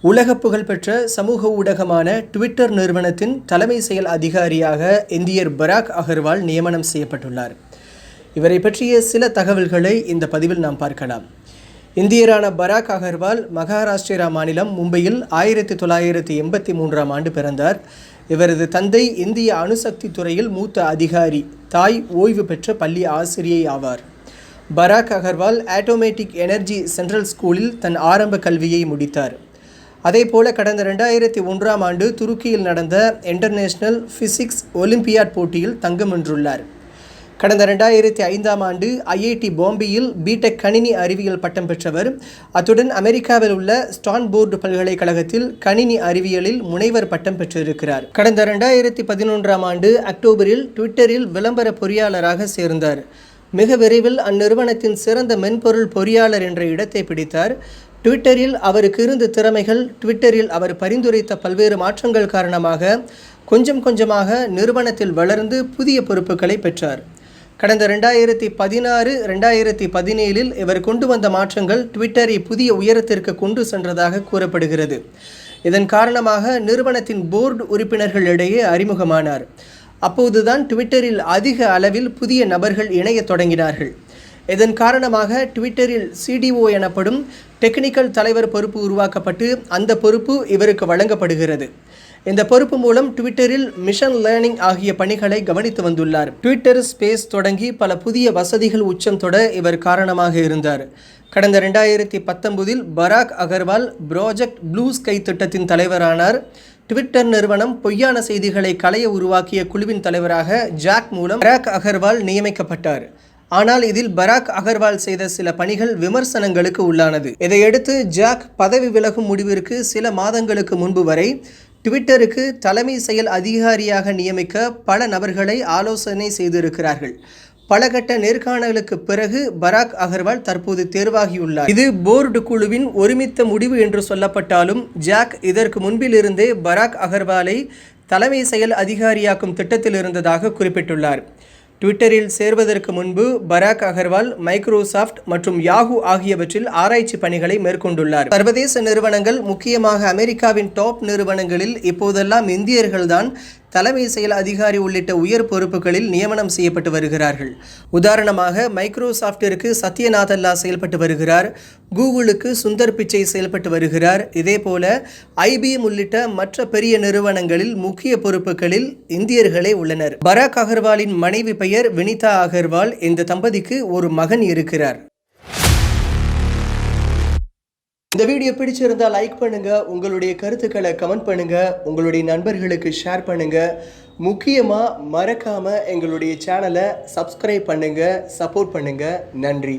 உலக புகழ்பெற்ற சமூக ஊடகமான ட்விட்டர் நிறுவனத்தின் தலைமை செயல் அதிகாரியாக இந்தியர் பராக் அகர்வால் நியமனம் செய்யப்பட்டுள்ளார். இவரை பற்றிய சில தகவல்களை இந்த பதிவில் நாம் பார்க்கலாம். இந்தியரான பராக் அகர்வால் மகாராஷ்டிரா மாநிலம் மும்பையில் ஆயிரத்தி தொள்ளாயிரத்தி எண்பத்தி மூன்றாம் ஆண்டு பிறந்தார். இவரது தந்தை இந்திய அணுசக்தி துறையில் மூத்த அதிகாரி தாய் ஓய்வு பெற்ற பள்ளி ஆசிரியை ஆவார். Parag Agrawal automatic energy central ஸ்கூலில் தன் ஆரம்ப கல்வியை முடித்தார். அதேபோல கடந்த ரெண்டாயிரத்தி ஒன்றாம் ஆண்டு துருக்கியில் நடந்த இன்டர்நேஷனல் ஃபிசிக்ஸ் ஒலிம்பியாட் போட்டியில் தங்கம் வென்றுள்ளார். கடந்த ரெண்டாயிரத்தி ஐந்தாம் ஆண்டு ஐஐடி பாம்பேயில் பிடெக் கணினி அறிவியல் பட்டம் பெற்றவர். அத்துடன் அமெரிக்காவில் உள்ள ஸ்டான்போர்டு பல்கலைக்கழகத்தில் கணினி அறிவியலில் முனைவர் பட்டம் பெற்றிருக்கிறார். கடந்த ரெண்டாயிரத்தி பதினொன்றாம் ஆண்டு அக்டோபரில் ட்விட்டரில் விளம்பர பொறியாளராக சேர்ந்தார். மிக விரைவில் அந்நிறுவனத்தின் சிறந்த மென்பொருள் பொறியாளர் என்ற இடத்தை பிடித்தார். ட்விட்டரில் அவருக்கு இருந்த திறமைகள் ட்விட்டரில் அவர் பரிந்துரைத்த பல்வேறு மாற்றங்கள் காரணமாக கொஞ்சம் கொஞ்சமாக நிறுவனத்தில் வளர்ந்து புதிய பொறுப்புகளை பெற்றார். கடந்த ரெண்டாயிரத்தி பதினாறு ரெண்டாயிரத்தி பதினேழில் இவர் கொண்டு வந்த மாற்றங்கள் ட்விட்டரை புதிய உயரத்திற்கு கொண்டு சென்றதாக கூறப்படுகிறது. இதன் காரணமாக நிறுவனத்தின் போர்டு உறுப்பினர்களிடையே அறிமுகமானார். அப்போதுதான் ட்விட்டரில் அதிக அளவில் புதிய நபர்கள் இணையத் தொடங்கினார்கள். இதன் காரணமாக ட்விட்டரில் சிடிஓ எனப்படும் டெக்னிக்கல் தலைவர் பொறுப்பு உருவாக்கப்பட்டு அந்த பொறுப்பு இவருக்கு வழங்கப்படுகிறது. இந்த பொறுப்பு மூலம் ட்விட்டரில் மிஷன் லேர்னிங் ஆகிய பணிகளை கவனித்து வந்துள்ளார். ட்விட்டர் ஸ்பேஸ் தொடங்கி பல புதிய வசதிகள் உச்சம் தொட இவர் காரணமாக இருந்தார். கடந்த ரெண்டாயிரத்தி பத்தொன்பதில் Parag Agrawal project blue sky திட்டத்தின் தலைவரானார். ட்விட்டர் நிறுவனம் பொய்யான செய்திகளை களைய உருவாக்கிய குழுவின் தலைவராக ஜாக் மூலம் பராக் அகர்வால் நியமிக்கப்பட்டார். ஆனால் இதில் பராக் அகர்வால் செய்த சில பணிகள் விமர்சனங்களுக்கு உள்ளானது. இதையடுத்து ஜாக் பதவி விலகும் முடிவிற்கு சில மாதங்களுக்கு முன்பு வரை ட்விட்டருக்கு தலைமை செயல் அதிகாரியாக நியமிக்க பல நபர்களை ஆலோசனை செய்திருக்கிறார்கள். பல கட்ட நேர்காணலுக்கு பிறகு பராக் அகர்வால் தற்போது தேர்வாகியுள்ளார். இது போர்டு குழுவின் ஒருமித்த முடிவு என்று சொல்லப்பட்டாலும் ஜாக் இதற்கு முன்பிலிருந்தே பராக் அகர்வாலை தலைமை செயல் அதிகாரியாக்கும் திட்டத்தில் இருந்ததாக குறிப்பிட்டுள்ளார். ட்விட்டரில் சேர்வதற்கு முன்பு பராக் அகர்வால் மைக்ரோசாஃப்ட் மற்றும் யாஹூ ஆகியவற்றில் ஆராய்ச்சி பணிகளை மேற்கொண்டுள்ளார். சர்வதேச நிறுவனங்கள் முக்கியமாக அமெரிக்காவின் டாப் நிறுவனங்களில் இப்போதெல்லாம் இந்தியர்கள்தான் தலைமை செயல் அதிகாரி உள்ளிட்ட உயர் பொறுப்புகளில் நியமனம் செய்யப்பட்டு வருகிறார்கள். உதாரணமாக மைக்ரோசாஃப்டிற்கு சத்யநாதல்லா செயல்பட்டு வருகிறார். கூகுளுக்கு சுந்தர் பிச்சை செயல்பட்டு வருகிறார். இதேபோல ஐபிஎம் உள்ளிட்ட மற்ற பெரிய நிறுவனங்களில் முக்கிய பொறுப்புகளில் இந்தியர்களே உள்ளனர். பராக் அகர்வாலின் மனைவி பெயர் வினிதா அகர்வால். இந்த தம்பதிக்கு ஒரு மகன் இருக்கிறார். இந்த வீடியோ பிடிச்சிருந்தா லைக் பண்ணுங்க உங்களுடைய கருத்துக்களை கமெண்ட் பண்ணுங்க உங்களுடைய நண்பர்களுக்கு ஷேர் பண்ணுங்க. முக்கியமா மறக்காம எங்களுடைய சேனலை சப்ஸ்கிரைப் பண்ணுங்க சப்போர்ட் பண்ணுங்க. நன்றி.